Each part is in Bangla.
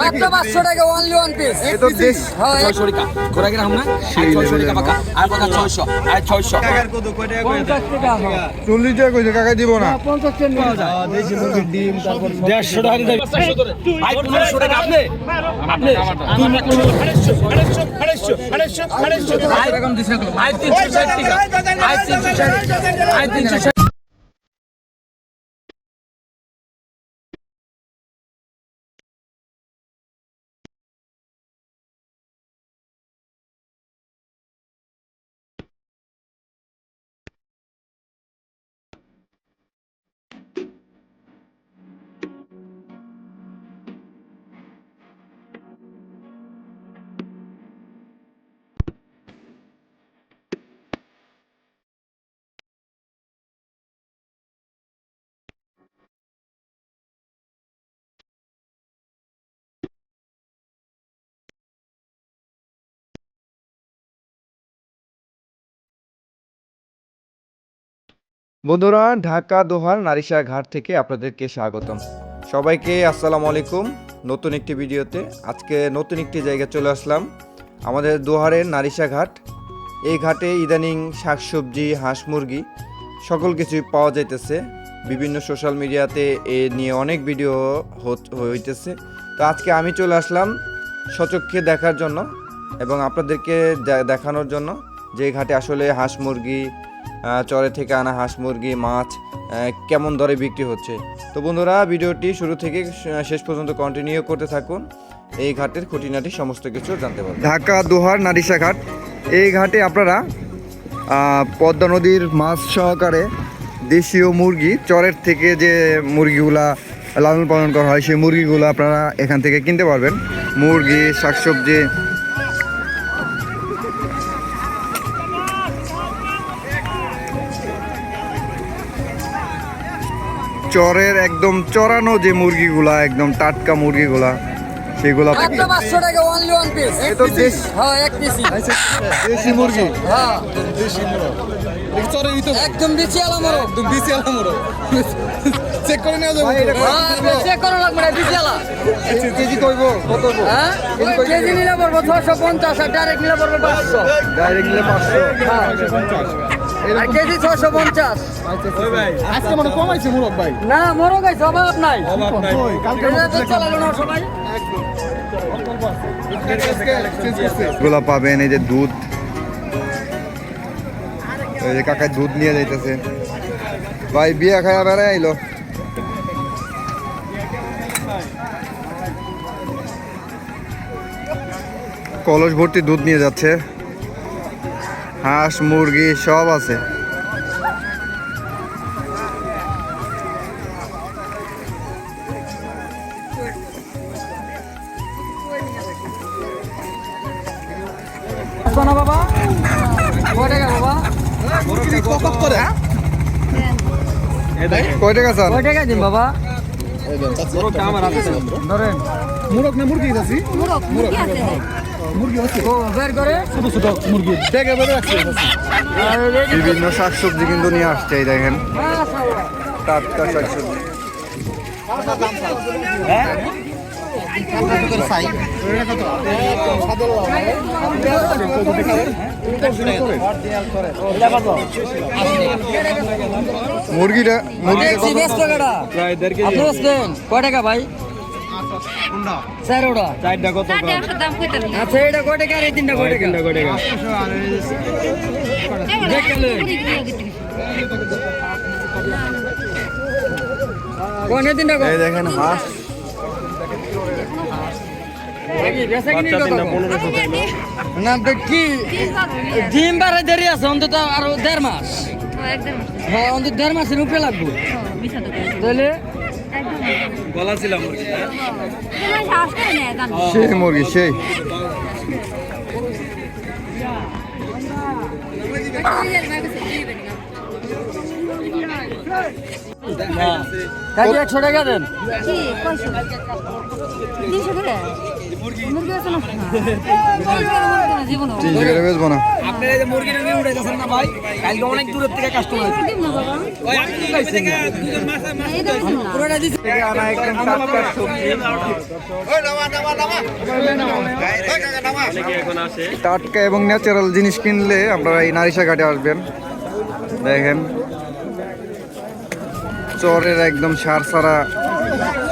মাত্র পাঁচশো টাকা অনলি ওয়ান পিস এ দেশ। হ্যাঁ ছয়শো টাকা। ঘোরা গেলাম না? আর টাকা পাকা। আর কথা ছয়শো। আর ছয়শো। পঞ্চাশ টাকা চল্লিশ টাকা কইছে কাকা দিব না। পঞ্চাশ টাকা দেড়শো টাকা দিতে ভাই পনেরোশো টাকা আপনি? আপনি? ভাই বেগম দিছে ভাই তিনশো ষাট টাকা। ভাই তিনশো ষাট ভাই তিনশো ষাট বন্ধুরা, ঢাকা দোহার নারিশা ঘাট থেকে আপনাদেরকে স্বাগতম। সবাইকে আসসালামু আলাইকুম। নতুন একটি ভিডিওতে আজকে নতুন একটি জায়গায় চলে আসলাম। আমাদের দোহারের নারিশা ঘাট। এই ঘাটে ইদানিং শাকসবজি, হাঁস মুরগি সকল কিছুই পাওয়া যাইতেছে। বিভিন্ন সোশ্যাল মিডিয়াতে এ নিয়ে অনেক ভিডিও হইতেছে। তো আজকে আমি চলে আসলাম সচক্ষে দেখার জন্য এবং আপনাদেরকে দেখানোর জন্য যে ঘাটে আসলে হাঁস মুরগি চরে থেকে আনা হাঁস, মুরগি, মাছ কেমন দরে বিক্রি হচ্ছে? তো বন্ধুরা, ভিডিওটি শুরু থেকে শেষ পর্যন্ত কন্টিনিউ করতে থাকুন। এই ঘাটের খুঁটিনাটি সমস্ত কিছু জানতে পারবেন। ঢাকা, দোহার, নারিশা ঘাট। এই ঘাটে আপনারা পদ্মা নদীর মাছ সহকারে দেশীয় মুরগি, চরের থেকে যে মুরগিগুলা লালন পালন করা হয়, সেই মুরগিগুলো আপনারা এখান থেকে কিনতে পারবেন। মুরগি, শাকসবজি চরের একদম চড়ানো যে মুরগিগুলা একদম টাটকা মুরগিগুলা সেগুলা দেশ। মুরগি। হ্যাঁ। একদম বেশি আলাম আরও চেক করে নেওয়া যাবে চেক করা লাগবে না বেশি আলা কেজি কইব? কত হ্যাঁ? কেজি নিলে পড়ব ছশো পঞ্চাশ আর ডাইরেক্ট নিলে পড়বে পাঁচশো। ডাইরেক্ট নিলে পাঁচশো। আর কেজি পঞ্চাশ। আজকে মানে কমাইছে ভাই? না অভাব নাই। পাবেন এই যে দুধ। এই যে কাকায় দুধ নিয়ে যাইতেছে। ভাই বিয়া খায়া বেড়ায় আইলো। কলস ভর্তি দুধ নিয়ে যাচ্ছে। হাঁস মুরগি সব আছে। শোনো বাবা? কয় টাকা বাবা? কয় টাকা স্যার কয় টাকা দিন বাবা? ধরেন। মুরগ না মুরগি আছে। ও বের করে। ছোট ছোট মুরগি। দেখে বেড়ে রাখছে বিভিন্ন শাকসবজি কিন্তু নিয়ে আসছে এই দেখেন। টাটকা শাকসবজি। মুরগিটা আপনি বেচবেন কয় টাকা ভাই? স্যার ওটা দাম কইতে আচ্ছা এটা কয় টাকা আর এই তিনটা কয় টাকা দেখলেন কোন এই তিনটা এই দেখেন হাঁস। কি বেচা কিনি কত না কি ডিম বারে দেরি আছে অন্তত আরও দেড় মাস। হ্যাঁ অন্তত দেড় মাসের উপরে লাগবে। তাহলে গলা ছিলাম মুরগি সেই মুরগি সেই। কাজে একশো টাকা দেন। তিনশো করে? মুরগি না? জীবন তিনশো বেচবো না। আপনারা এই যে মুরগিটা নিয়ে উঠে গেছেন না ভাই? কালকে অনেক দূরের থেকে কাস্টমার আছে টাটকা এবং ন্যাচারাল জিনিস কিনলে আপনারা এই নারিশা ঘাটে আসবেন। দেখেন। চরের একদম সার সারা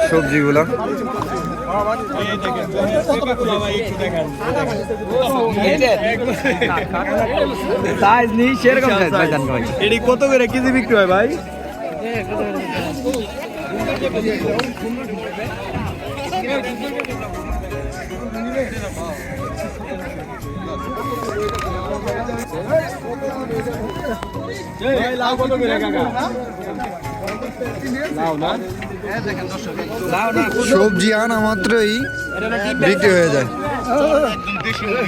সবজিগুলো। সাইজ নেই সেরকম এটি কত করে? কেজি বিক্রি হয় ভাই? সবজি আনা মাত্রই বিক্রি হয়ে যায়।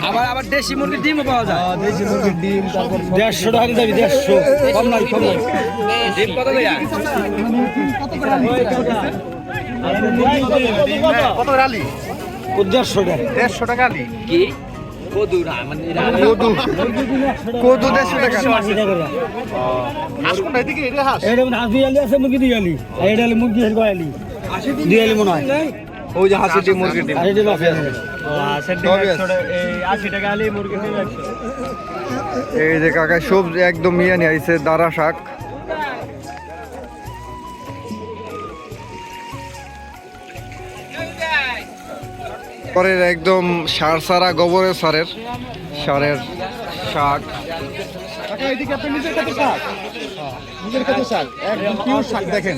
আবার আবার দেশি মুরগির ডিমও পাওয়া যায়। দেশি মুরগির ডিম তারপর দেড়শো টাকা যাবি দেড়শো। কম নাই কম নাই। ডিম কত কইয়া কত আলি? দেড়শো টাকা দেড়শো টাকা আলি। কি? কদু। না মানে কদু কদু দেড়শো টাকা হাঁস কোনটা এদিকে এটা হাঁস? এটা মানে হাঁস দিয়ালি আছে মুরগি দিয়ালি এটা মুরগি হের গয়ালি দিয়ালি মনে হয়। ওই যে হাসি ডিম মুরগির ডিম। আর এটা বাফে সবই আছে। আশি টাকা আলি মুরগি দিন এই যে কাকা সবজি একদম ইয়ে নিয়ে আইছে দারা শাক। পরের একদম সার সারা গোবরের সারের সারের শাক। টাকা নিজের কাছে শাক? নিজের কাছে শাক একদম পিওর শাক দেখেন।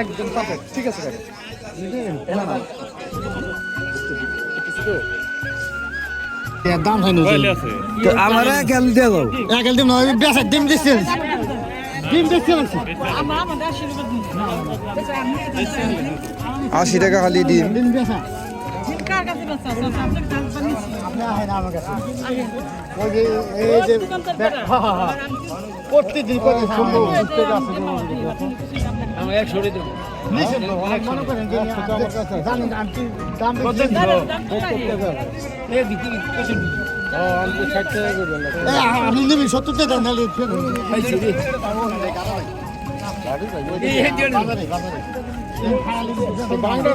একদম পারফেক্ট ঠিক আছে দাম হয় না আমার কেন দিয়ে দাও। এক দিন নয় বেসা ডিম আশি টাকা খালি ডিম। ডিম বেসা ওই যে এই যে একশো টাকা দেবো। মনে করেন যে জানেন আন্টি দাম আমি নেবি সত্তর টাকা নাহলে বাংলা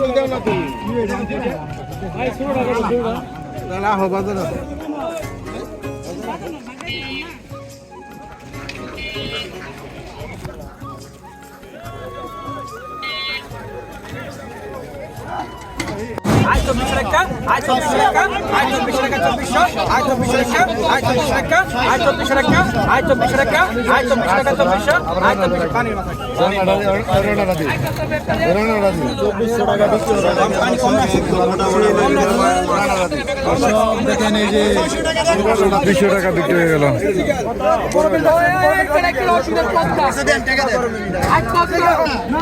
আয় চব্বিশ টাকা আয় চব্বিশ টাকা আয় চব্বিশ টাকা চব্বিশশো আয় চব্বিশ টাকা আয় চব্বিশ টাকা আয় চব্বিশ টাকা আয় চব্বিশ টাকা আয় চব্বিশ টাকা চব্বিশশো আয় চব্বিশ পানির মাথা দুশো টাকা বিক্রি হয়ে গেল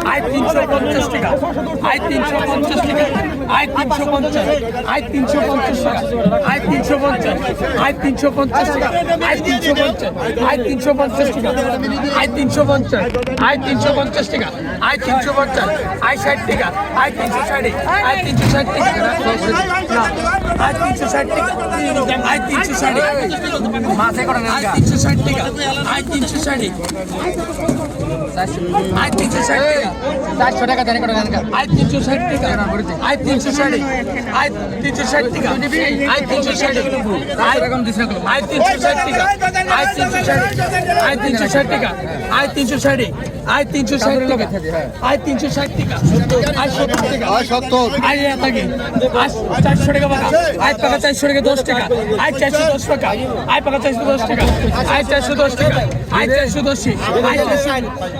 আয় তিনশো পঞ্চাশ টাকা আয় তিনশো পঞ্চাশ টাকা আয় তিনশো পঞ্চাশ আয় তিনশো পঞ্চাশ টাকা আয় তিনশো পঞ্চাশ আয় তিনশো পঞ্চাশ টাকা আয় তিনশো পঞ্চাশ আয় তিনশো পঞ্চাশ টাকা আয় তিনশো পঞ্চাশ আয় তিনশো পঞ্চাশ টাকা আয় তিনশো পঞ্চাশ আয় ষাট টাকা আয় তিনশো ষাট আয় তিনশো ষাট টাকা আয় তিনশো ষাট টাকা আয় তিনশো ষাট মাসে করে আয় তিনশো ষাট টাকা আয় তিনশো ষাট আয় তিনশো ষাট টাকা চারশো টাকা জানি করে আয় তিনশো ষাট টাকা আয় তিনশো ষাট আয় তিনশো ষাট টাকা আয় তিনশো ষাট আয় আয় তিনশো ষাট টাকা আয় তিনশো ষাট আয় তিনশো ষাট টাকা আয় তিনশো ষাট আয় তিনশো ষাট টাকা আয় তিনশো ষাট টাকা আয় সত্তর টাকা আয় সত্তর আয় থাকে আয় চারশো টাকা পাকা আয় পাকা চারশো টাকা দশ টাকা আয় চারশো দশ টাকা আয় পাকা চারশো দশ টাকা আয় চারশো দশ টাকা আয় চারশো দশ আয় চারশো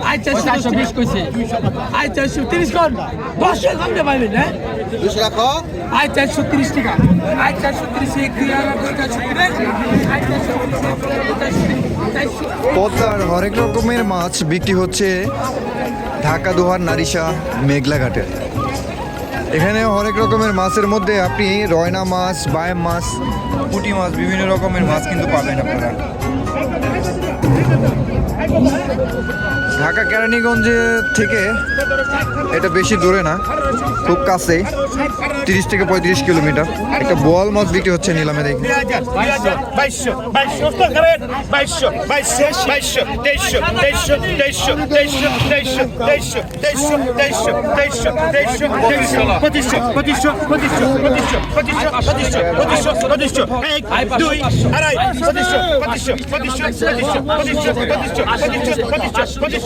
আয় চারশো চারশো বিশ কইছে আয় চারশো তিরিশ কর দশ টাকা কমতে পারবেন হ্যাঁ দুশো রাখো আয় চারশো তিরিশ টাকা আয় চারশো তিরিশ এক দুই হাজার চারশো তিরিশ আয় চারশো চারশো পদ্মার হরেক রকমের মাছ বিক্রি হচ্ছে ঢাকা দোহার নারিশা মেঘলাঘাটে এখানে হরেক রকমের মাছের মধ্যে আপনি রয়না মাছ, বায়াম মাছ, পুঁটি মাছ, বিভিন্ন রকমের মাছ কিন্তু পাবেন আপনারা। ঢাকা কেরানীগঞ্জে থেকে এটা বেশি দূরে না খুব কাছেই তিরিশ থেকে পঁয়ত্রিশ কিলোমিটার একটা বোয়াল মাছ বিক্রি হচ্ছে নিলামে দেখি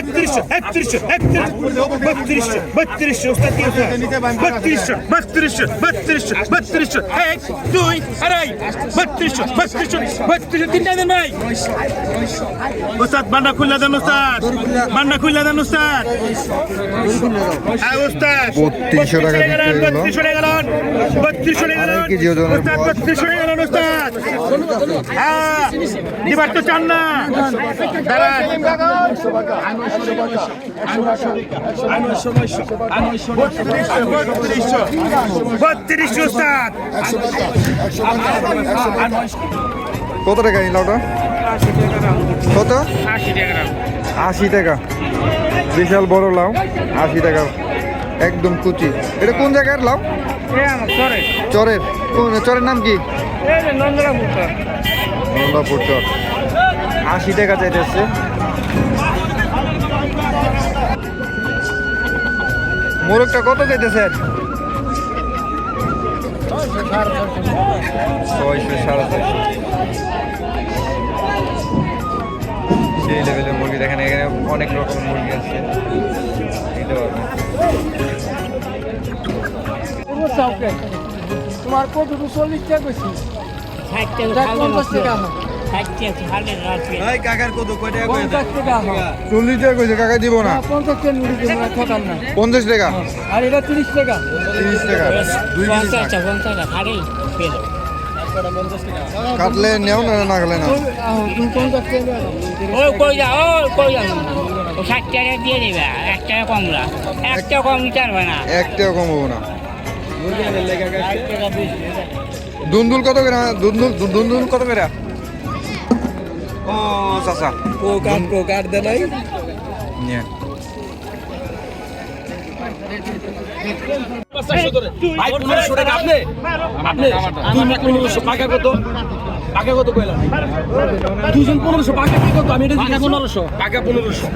একত্রিশশো একত্রিশশো একত্রিশশো বত্রিশশো বত্রিশশো বত্রিশশো বত্রিশশো বত্রিশশো বত্রিশশো এক দুই আড়াই বত্রিশশো বত্রিশশো বত্রিশশো তিনটা দেন ভাই। ওস্তাদ বান্ডা খুললা দেন ওস্তাদ। বান্ডা খুললা দেন ওস্তাদ। হ্যাঁ ওস্তাদ। বত্রিশশো টাকা। বত্রিশশো টাকা বত্রিশশো টাকা। বত্রিশশো টাকা ওস্তাদ হ্যাঁ দিবার তো চান না। দাঁড়ান। বত্রিশশো কত টাকা নিল ওটা কত? আশি টাকা। বিশাল বড় লাউ আশি টাকা। একদম কুচি। এটা কোন জায়গার লাউ? চরের। কোন চরের নাম কি? নন্দাপুর চর। আশি টাকা চাইতেছে। মোরগটা কত চাইতেছে? ছয়শো সাড়ে ছয়শো। সেই লেভেলের মুরগি দেখেন এখানে অনেক রকম মুরগি আছে। নিতে পারবেন তোমার কত চল্লিশ টাকা বেশি পঞ্চাশ টাকা পঞ্চাশ টাকা হ্যাঁ, এটা টাকা। টাকা। কাটলে নেও না না না। ও ষাট টাকা দিয়ে এক টাকা কমলা একটা কম নিতে পারবে না। না। দুন্দুল কত করে দুন্দুল দুন্দুল কত করে ও চাচা কো কাট দে নাই নিয়ে ভাই পনেরোশো টাকা আপনি আপনি দুই লাখ পনেরোশো পাকা কত পাকা কত কইলাম দুজন পনেরোশো পাকা কি কত আমি এটা পনেরোশো পাকা পনেরোশো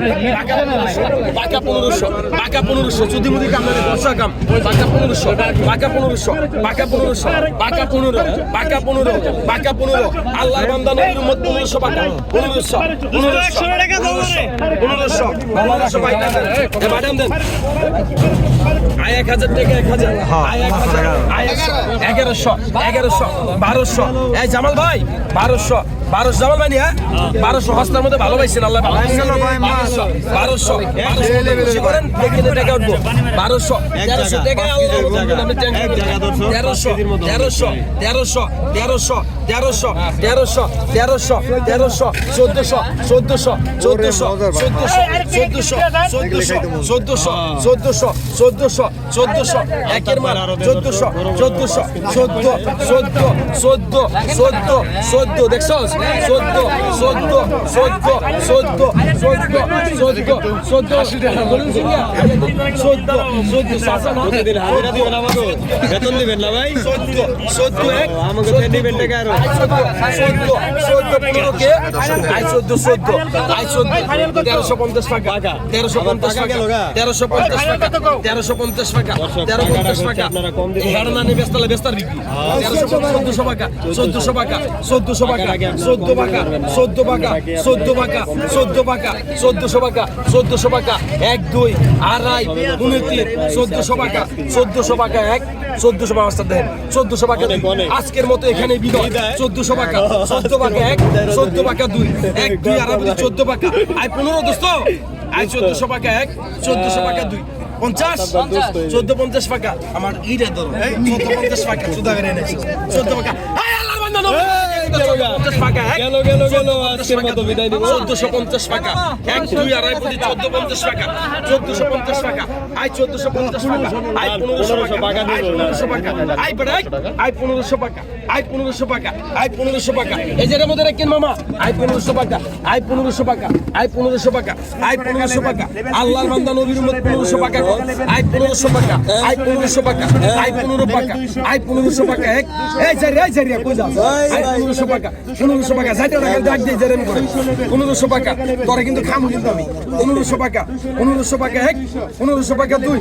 পাকা পনেরোশো পাকা পনেরোশো যদি মুদি কাম বর্ষা কাম পাকা পনেরোশো পাকা পনেরোশো পাকা পনেরোশো পাকা পনেরো পাকা পনেরো পাকা পনেরো আল্লাহর বান্দা নবীর উম্মত পনেরোশো পাকা পনেরোশো পনেরোশো পনেরোশো পনেরোশো পাকা এ ম্যাডাম দেন আয় এক হাজার টাকা এক হাজার। আয় এক হাজার আয় একশো এগারোশো এগারোশো বারোশো। এই জামাল ভাই বারোশো বারোশো। জামাল ভাই হ্যাঁ? বারোশো হস্তার মধ্যে ভালো পাইছেন আল্লাহ বারোশো বারোশো করেন টাকা উঠবো। বারোশো তেরোশো টাকা। তেরোশো তেরোশো তেরোশো তেরোশো তেরোশো তেরোশো তেরোশো তেরোশো চোদ্দশো চোদ্দশো চোদ্দশো চোদ্দশো চোদ্দশো চোদ্দশো চোদ্দশো চোদ্দশো চোদ্দশো একের মার চোদ্দশো চোদ্দশো চোদ্দ চোদ্দ চোদ্দ চোদ্দ চোদ্দ দেখছস চোদ্দ চোদ্দ চোদ্দ চোদ্দ চোদ্দ চোদ্দ চোদ্দ চোদ্দ চোদ্দ চাচা বেতন দিবেন না ভাই চোদ্দ চোদ্দ এক আমাকে দিবেন টাকা আরও চোদ্দ চোদ্দ পনেরো কে চোদ্দ চোদ্দ আই চোদ্দ তেরোশো পঞ্চাশ টাকা তেরোশো পঞ্চাশ টাকা তেরোশো পঞ্চাশ টাকা তেরোশো পঞ্চাশ টাকা তেরো পঞ্চাশ টাকা এগারো না নিয়ে ব্যস্তালে ব্যস্তার বিক্রি তেরোশো চোদ্দশো টাকা চোদ্দশো টাকা চোদ্দশো টাকা চোদ্দ টাকা চোদ্দ টাকা চোদ্দ টাকা চোদ্দ টাকা চোদ্দশো টাকা চোদ্দশো টাকা এক দুই আড়াই উনতিন চোদ্দশো টাকা চোদ্দশো টাকা এক চোদ্দশো ব্যবস্থা দেন চোদ্দশো টাকা আজকের মতো এখানে বিদায় চোদ্দশো টাকা চোদ্দ টাকা এক চোদ্দ টাকা দুই এক দুই আড়াই চোদ্দ টাকা আয় পনেরো দোস্ত আয় চোদ্দশো টাকা এক চোদ্দশো টাকা দুই পঞ্চাশ? চোদ্দ পঞ্চাশ ফাঁকা। আমার ইটা ধরো চোদ্দ পঞ্চাশ ফাঁকা চোদ্দ করে নবী। পঞ্চাশ টাকা গেল গেল গেল আজকের মতো বিদায় দিব চোদ্দশো পঞ্চাশ টাকা এক দুই আড়াই কোটি চোদ্দ পঞ্চাশ টাকা চোদ্দশো পঞ্চাশ টাকা আই চোদ্দশো পঞ্চাশ টাকা আই পনেরোশো টাকা আই পনেরোশো টাকা আই বেড়াই আই পনেরোশো টাকা আই পনেরোশো টাকা আই পনেরোশো টাকা এই যে মধ্যে রাখেন মামা আই পনেরোশো টাকা আই পনেরোশো টাকা আই পনেরোশো টাকা আই পনেরোশো টাকা আল্লাহর বান্দা নবীর উম্মত পনেরোশো টাকা। আই পনেরোশো টাকা আই পনেরোশো টাকা আই পনেরো টাকা আই পনেরোশো টাকা এক এই চারি এই চারি কই যাও আই পনেরোশো টাকা পনেরোশো টাকা যাইতে টাকা ডাক দিয়ে জেরেন করে। পনেরোশো টাকা তোরা কিন্তু খামু কিন্তু আমি। পনেরোশো টাকা পনেরোশো টাকা এক পনেরোশো টাকা দুই।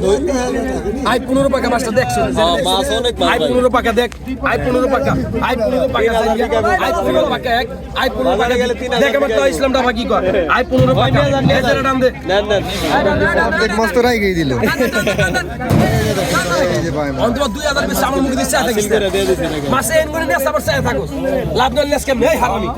আই পনেরো টাকা মাছটা দেখছ অনেক আই পনেরো টাকা দেখ আই পনেরো টাকা আই পনেরো টাকা আই পনেরো টাকা এক আই পনেরো টাকা গেলে তিন হাজার দেখ আমার তো ইসলামটা বাকি কর আই পনেরো টাকা টান দে। মস্ত রাইগেই দিল। অন্তত দুই হাজার বেশি আমার মুখে দিয়ে চায় থাকিস মাসে এন করে নিয়ে আবার চায় থাকো। লাভ নিয়ে কেমন? এই হারামি।